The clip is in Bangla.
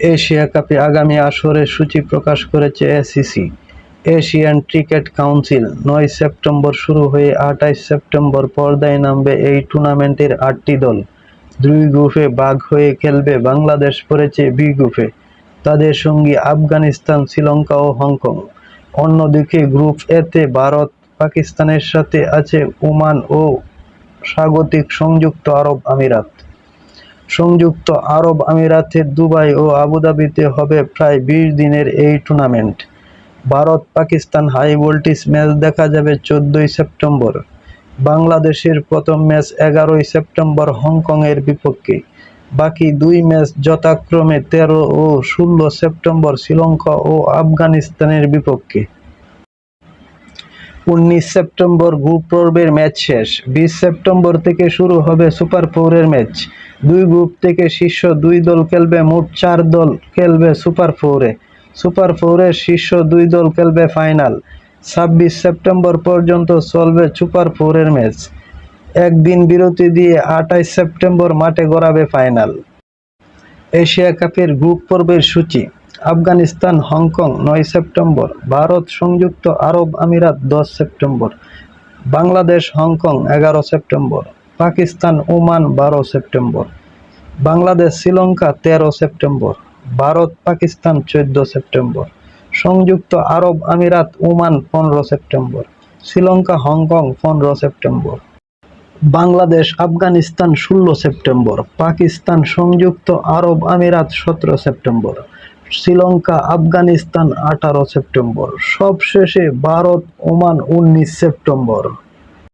এশিয়া কাপে আগামী আসরের সূচি প্রকাশ করেছে এসিসি। এশিয়ান ক্রিকেট কাউন্সিল নয় সেপ্টেম্বর শুরু হয়ে আঠাইশ সেপ্টেম্বর পর্দায় নামবে এই টুর্নামেন্টের আটটি দল। দুই গ্রুপে বাঘ হয়ে খেলবে বাংলাদেশ, পড়েছে বি গ্রুপে। তাদের সঙ্গী আফগানিস্তান, শ্রীলঙ্কা ও হংকং। অন্যদিকে গ্রুপ এতে ভারত, পাকিস্তানের সাথে আছে ওমান ও স্বাগতিক সংযুক্ত আরব আমিরাত। সংযুক্ত আরব আমিরাতের দুবাই ও আবুধাবিতে হবে প্রায় বিশ দিনের এই tournament. Bharat Pakistan high voltage match দেখা যাবে চোদ্দই সেপ্টেম্বর। বাংলাদেশের প্রথম ম্যাচ এগারোই সেপ্টেম্বর হংকংয়ের বিপক্ষে। বাকি দুই ম্যাচ যথাক্রমে তেরো ও ষোলো সেপ্টেম্বর শ্রীলঙ্কা ও আফগানিস্তানের বিপক্ষে। উনিশ সেপ্টেম্বর গ্রুপ পর্বের ম্যাচ শেষ। বিশ সেপ্টেম্বর থেকে শুরু হবে সুপার ফোরের ম্যাচ। দুই গ্রুপ থেকে শীর্ষ দুই দল খেলবে, মোট চার দল খেলবে সুপার ফোরে। সুপার ফোরের শীর্ষ দুই দল খেলবে ফাইনাল। ছাব্বিশ সেপ্টেম্বর পর্যন্ত চলবে সুপার ফোরের ম্যাচ। একদিন বিরতি দিয়ে আঠাইশ সেপ্টেম্বর মাঠে গড়াবে ফাইনাল। এশিয়া কাপের গ্রুপ পর্বের সূচি। আফগানিস্তান, হংকং, নয় সেপ্টেম্বর। ভারত সংযুক্ত আরব আমিরাত, দশ সেপ্টেম্বর। বাংলাদেশ, হংকং, এগারো সেপ্টেম্বর। পাকিস্তান, ওমান, বারো সেপ্টেম্বর। বাংলাদেশ, শ্রীলঙ্কা, তেরো সেপ্টেম্বর। ভারত, পাকিস্তান, চোদ্দ সেপ্টেম্বর। সংযুক্ত আরব আমিরাত, ওমান, পনেরো সেপ্টেম্বর। শ্রীলঙ্কা, হংকং, পনেরো সেপ্টেম্বর। বাংলাদেশ, আফগানিস্তান, ষোলো সেপ্টেম্বর। পাকিস্তান, সংযুক্ত আরব আমিরাত, সতেরো সেপ্টেম্বর। শ্রীলঙ্কা আফগানিস্তান আঠারো সেপ্টেম্বর। সবশেষে ভারত ওমান উনিশ সেপ্টেম্বর।